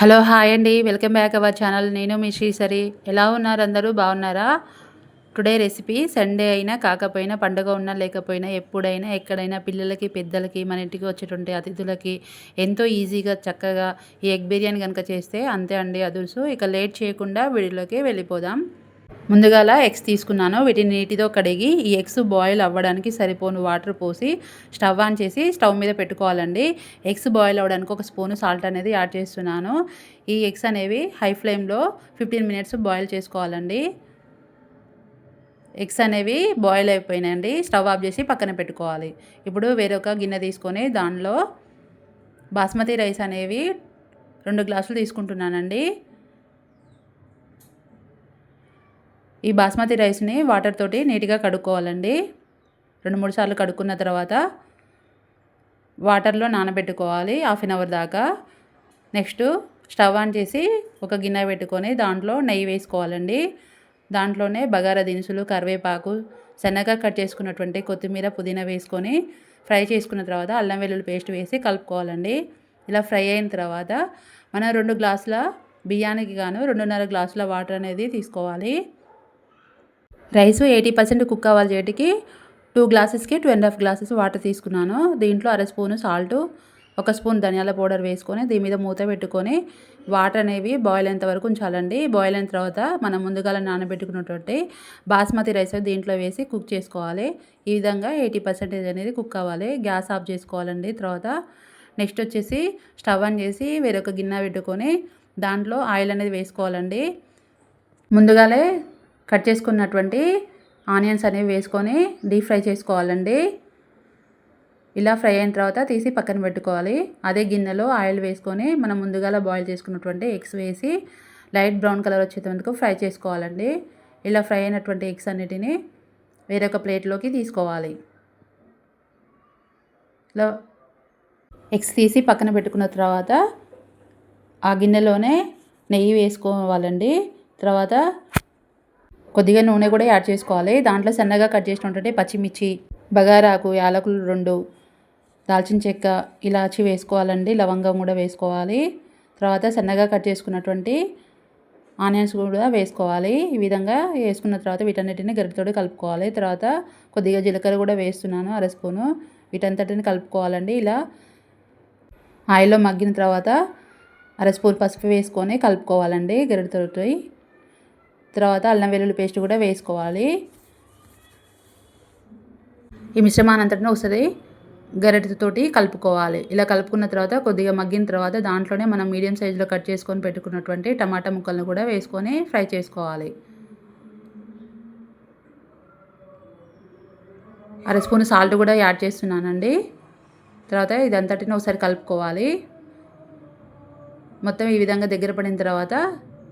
Hello hi అండి. Welcome back our channel. నేను మీ శ్రీసరి. ఎలా ఉన్నారు అందరూ? బాగున్నారా? టుడే రెసిపీ సండే అయినా కాకపోయినా పండుగ ఉన్నా లేకపోయినా ఎప్పుడైనా ఎక్కడైనా పిల్లలకి పెద్దలకి మన ఇంటికి వచ్చేటువంటి అతిథులకి ఎంతో ఈజీగా చక్కగా ఈ ఎగ్ బిర్యానీ కనుక చేస్తే అంతే అండి. అదుర్సు ఇక లేట్ చేయకుండా వీడియోలోకి వెళ్ళిపోదాం. ముందుగాల ఎగ్స్ తీసుకున్నాను. వీటిని నీటితో కడిగి ఈ ఎగ్స్ బాయిల్ అవ్వడానికి సరిపోను వాటర్ పోసి స్టవ్ ఆన్ చేసి స్టవ్ మీద పెట్టుకోవాలండి. ఎగ్స్ బాయిల్ అవ్వడానికి ఒక స్పూను సాల్ట్ అనేది యాడ్ చేస్తున్నాను. ఈ ఎగ్స్ అనేవి హై ఫ్లేమ్లో ఫిఫ్టీన్ మినిట్స్ బాయిల్ చేసుకోవాలండి. ఎగ్స్ అనేవి బాయిల్ అయిపోయినాయండి. స్టవ్ ఆఫ్ చేసి పక్కన పెట్టుకోవాలి. ఇప్పుడు వేరొక గిన్నె తీసుకొని దానిలో బాస్మతి రైస్ అనేవి రెండు గ్లాసులు తీసుకుంటున్నానండి. ఈ బాస్మతి రైస్ని వాటర్ తోటి నీట్గా కడుక్కోవాలండి. రెండు మూడు సార్లు కడుక్కున్న తర్వాత వాటర్లో నానబెట్టుకోవాలి హాఫ్ అన్ అవర్ దాకా. నెక్స్ట్ స్టవ్ ఆన్ చేసి ఒక గిన్నె పెట్టుకొని దాంట్లో నెయ్యి వేసుకోవాలండి. దాంట్లోనే బగారా దినుసులు కరివేపాకు సన్నగా కట్ చేసుకున్నటువంటి కొత్తిమీర పుదీనా వేసుకొని ఫ్రై చేసుకున్న తర్వాత అల్లం వెల్లుల్లి పేస్ట్ వేసి కలుపుకోవాలండి. ఇలా ఫ్రై అయిన తర్వాత మనం రెండు గ్లాసుల బియ్యానికి గాను రెండున్నర గ్లాసుల వాటర్ అనేది తీసుకోవాలి. రైస్ ఎయిటీ పర్సెంట్ కుక్ అవ్వాలి చేటికి two గ్లాసెస్కి two and half glasses water తీసుకున్నాను. దీంట్లో అర స్పూను సాల్ట్ ఒక స్పూన్ ధనియాల పౌడర్ వేసుకొని దీని మీద మూత పెట్టుకొని వాటర్ అనేవి బాయిల్ అయ్యేంత వరకు ఉంచాలండి. బాయిల్ అయిన తర్వాత మనం ముందుగా నానబెట్టుకున్నటువంటి బాస్మతి రైస్ దీంట్లో వేసి కుక్ చేసుకోవాలి. ఈ విధంగా ఎయిటీ పర్సెంటేజ్ అనేది కుక్ అవ్వాలి. గ్యాస్ ఆఫ్ చేసుకోవాలండి. తర్వాత నెక్స్ట్ వచ్చేసి స్టవ్ ఆన్ చేసి వేరొక గిన్నె పెట్టుకొని దాంట్లో ఆయిల్ అనేది వేసుకోవాలండి. ముందుగానే కట్ చేసుకున్నటువంటి ఆనియన్స్ అనేవి వేసుకొని డీప్ ఫ్రై చేసుకోవాలండి. ఇలా ఫ్రై అయిన తర్వాత తీసి పక్కన పెట్టుకోవాలి. అదే గిన్నెలో ఆయిల్ వేసుకొని మనం ముందుగా బాయిల్ చేసుకున్నటువంటి ఎగ్స్ వేసి లైట్ బ్రౌన్ కలర్ వచ్చేందుకు ఫ్రై చేసుకోవాలండి. ఇలా ఫ్రై అయినటువంటి ఎగ్స్ అన్నిటిని వేరొక ప్లేట్లోకి తీసుకోవాలి. ఇలా ఎగ్స్ తీసి పక్కన పెట్టుకున్న తర్వాత ఆ గిన్నెలోనే నెయ్యి వేసుకోవాలండి. తర్వాత కొద్దిగా నూనె కూడా యాడ్ చేసుకోవాలి. దాంట్లో సన్నగా కట్ చేసినటువంటి పచ్చిమిర్చి బగారాకు యాలకులు రెండు దాల్చిన చెక్క ఇలాచి వేసుకోవాలండి. లవంగం కూడా వేసుకోవాలి. తర్వాత సన్నగా కట్ చేసుకున్నటువంటి ఆనియన్స్ కూడా వేసుకోవాలి. ఈ విధంగా వేసుకున్న తర్వాత వీటన్నిటిని గరిటతో కలుపుకోవాలి. తర్వాత కొద్దిగా జీలకర్ర కూడా వేస్తున్నాను అర స్పూను. వీటంతటిని కలుపుకోవాలండి. ఇలా ఆయిల్లో మగ్గిన తర్వాత అర స్పూన్ పసుపు వేసుకొని కలుపుకోవాలండి గరిటతో తర్వాత అల్లం వెల్లుల్లి పేస్ట్ కూడా వేసుకోవాలి. ఈ మిశ్రమానంతటిని ఒకసారి గరిటెతోటి కలుపుకోవాలి. ఇలా కలుపుకున్న తర్వాత కొద్దిగా మగ్గిన తర్వాత దాంట్లోనే మనం మీడియం సైజులో కట్ చేసుకొని పెట్టుకున్నటువంటి టమాటా ముక్కలను కూడా వేసుకొని ఫ్రై చేసుకోవాలి. అర స్పూన్ సాల్ట్ కూడా యాడ్ చేస్తున్నానండి. తర్వాత ఇదంతటిని ఒకసారి కలుపుకోవాలి. మొత్తం ఈ విధంగా దగ్గర పడిన తర్వాత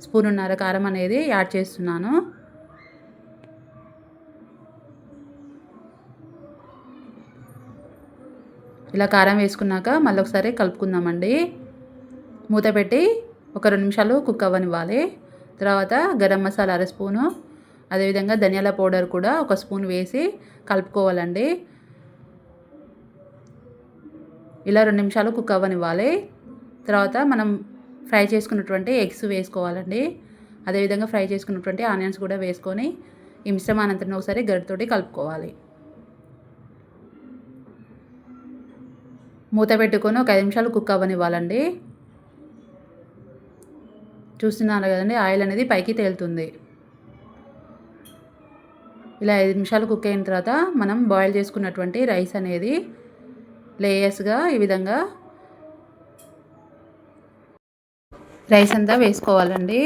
స్పూన్ ఉన్నర కారం అనేది యాడ్ చేస్తున్నాను. ఇలా కారం వేసుకున్నాక మళ్ళీ ఒకసారి కలుపుకుందామండి. మూత పెట్టి ఒక రెండు నిమిషాలు కుక్ అవ్వనివ్వాలి. తర్వాత గరం మసాలా అర స్పూను అదేవిధంగా ధనియాల పౌడర్ కూడా ఒక స్పూన్ వేసి కలుపుకోవాలండి. ఇలా రెండు నిమిషాలు కుక్ అవ్వనివ్వాలి. తర్వాత మనం ఫ్రై చేసుకున్నటువంటి ఎగ్స్ వేసుకోవాలండి. అదేవిధంగా ఫ్రై చేసుకున్నటువంటి ఆనియన్స్ కూడా వేసుకొని ఈ మిశ్రమానంతరం ఒకసారి గరిటతోటి కలుపుకోవాలి. మూత పెట్టుకొని ఒక ఐదు నిమిషాలు కుక్ అవ్వనివ్వాలండి. చూస్తున్నారు కదండి ఆయిల్ అనేది పైకి తేలుతుంది. ఇలా ఐదు నిమిషాలు కుక్ అయిన తర్వాత మనం బాయిల్ చేసుకున్నటువంటి రైస్ అనేది లేయర్స్గా ఈ విధంగా రైస్ అంతా వేసుకోవాలండి.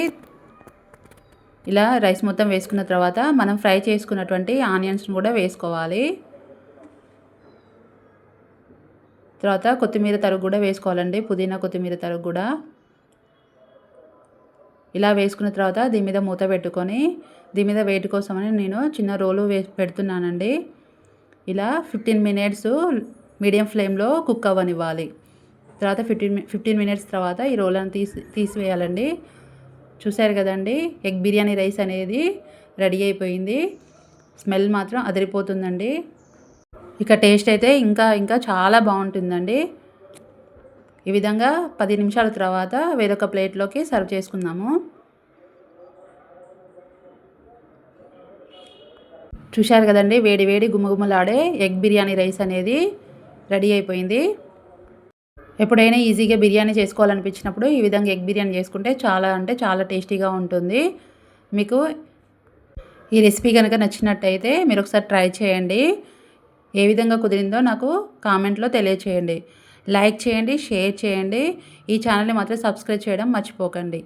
ఇలా రైస్ మొత్తం వేసుకున్న తర్వాత మనం ఫ్రై చేసుకున్నటువంటి ఆనియన్స్ని కూడా వేసుకోవాలి. తర్వాత కొత్తిమీర తరుగు కూడా వేసుకోవాలండి. పుదీనా కొత్తిమీర తరుగు కూడా. ఇలా వేసుకున్న తర్వాత దీని మీద మూత పెట్టుకొని దీని మీద వెయిట్ కోసమని నేను చిన్న రోలు వే పెడుతున్నానండి. ఇలా ఫిఫ్టీన్ మినిట్స్ మీడియం ఫ్లేమ్లో కుక్ అవ్వనివ్వాలి. తర్వాత ఫిఫ్టీన్ ఫిఫ్టీన్ మినిట్స్ తర్వాత ఈ రోలను తీసి తీసివేయాలండి. చూశారు కదండి ఎగ్ బిర్యానీ రైస్ అనేది రెడీ అయిపోయింది. స్మెల్ మాత్రం అదిరిపోతుందండి. ఇక టేస్ట్ అయితే ఇంకా ఇంకా చాలా బాగుంటుందండి. ఈ విధంగా పది నిమిషాల తర్వాత వేరొక ప్లేట్లోకి సర్వ్ చేసుకుందాము. చూశారు కదండి వేడి వేడి గుమగుమలాడే ఎగ్ బిర్యానీ రైస్ అనేది రెడీ అయిపోయింది. ఎప్పుడైనా ఈజీగా బిర్యానీ చేసుకోవాలనిపించినప్పుడు ఈ విధంగా ఎగ్ బిర్యానీ చేసుకుంటే చాలా అంటే చాలా టేస్టీగా ఉంటుంది. మీకు ఈ రెసిపీ కనుక నచ్చినట్టయితే మీరు ఒకసారి ట్రై చేయండి. ఏ విధంగా కుదిరిందో నాకు కామెంట్లో తెలియచేయండి. లైక్ చేయండి షేర్ చేయండి. ఈ ఛానల్ని మాత్రం సబ్స్క్రైబ్ చేయడం మర్చిపోకండి.